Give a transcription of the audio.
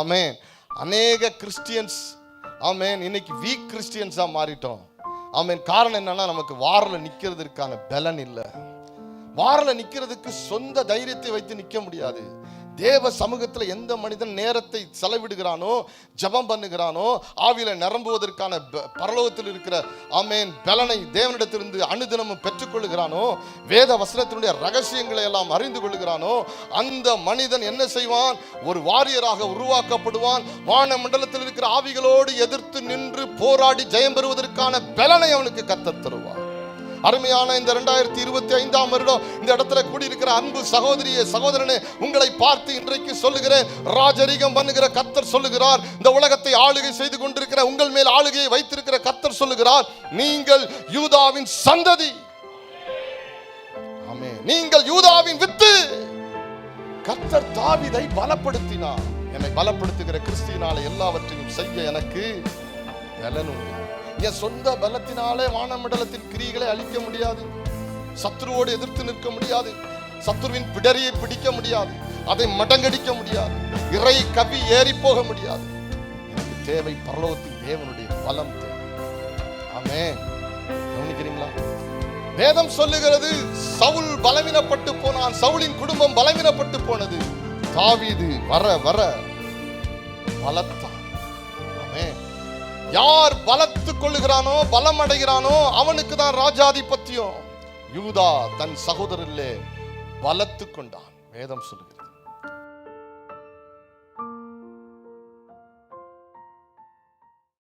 ஆமேன் அநேக கிறிஸ்டியன்ஸ் ஆமேன் இன்னைக்கு வீக் கிறிஸ்டியன்ஸாக மாறிட்டோம். ஆமேன் காரணம் என்னன்னா நமக்கு வாரில் நிக்கிறதுக்கான பலன் இல்லை. வாரில் நிக்கிறதுக்கு சொந்த தைரியத்தை வைத்து நிற்க முடியாது. தேவ சமூகத்தில் எந்த மனிதன் நேரத்தை செலவிடுகிறானோ ஜெபம் பண்ணுகிறானோ ஆவியில் நிரம்புவதற்கான ப- பரலோகத்தில் இருக்கிற ஆமேன் பலனை தேவனிடத்திலிருந்து அனுதினமும் பெற்றுக்கொள்கிறானோ வேத வசனத்தினுடைய ரகசியங்களை எல்லாம் அறிந்து கொள்கிறானோ அந்த மனிதன் என்ன செய்வான்? ஒரு வாரியராக உருவாக்கப்படுவான். வான மண்டலத்தில் இருக்கிற ஆவிகளோடு எதிர்த்து நின்று போராடி ஜெயம் பெறுவதற்கான பலனை அவனுக்கு கத்தத் தருவான் அருமையான இந்த ரெண்டாயிரத்தி இருபத்தி ஐந்தாம் வருடம் இந்த இடத்துல கூடியிருக்கிற அன்பு சகோதரியே சகோதரனே உங்களை பார்த்து இன்றைக்கு சொல்லுகிறேன் ராஜரிகம் பண்ணுகிற கத்தர் சொல்லுகிறார் இந்த உலகத்தை ஆளுகை செய்து கொண்டிருக்கிற உங்கள் மேல் ஆளுகையை வைத்திருக்கிற கத்தர் சொல்லுகிறார் நீங்கள் யூதாவின் சந்ததி. ஆமே நீங்கள் யூதாவின் வித்து. கத்தர் தாவிதை பலப்படுத்தினார். என்னை பலப்படுத்துகிற கிறிஸ்தியினால எல்லாவற்றையும் செய்ய எனக்கு பலன் உண்டு என் சொந்த பலத்தினாலே வானமண்டலத்தின் கிரிகளை அழிக்க முடியாது. சத்ருவோடு எதிர்த்து நிற்க முடியாது. சத்ருவின் பிடரியை பிடிக்க முடியாது. அதை மடங்கடிக்க முடியாது. இறை கவி ஏறி போக முடியாது. எனக்கு தேவை பரலோகத்தின் தேவனுடைய பலம் தேவை. ஆமே கவனிக்கிறீங்களா? வேதம் சொல்லுகிறது சவுல் பலவீனப்பட்டு போனான். சவுலின் குடும்பம் பலவீனப்பட்டு போனது. தாவீது வர வர பலத்தான். ஆமென். யார் பலத்து கொள்ளுகிறானோ பலம் அடைகிறானோ அவனுக்கு தான் ராஜாதிபத்தியம். யூதா தன் சகோதரிலே பலத்து கொண்டான் வேதம் சொல்லுகிறது.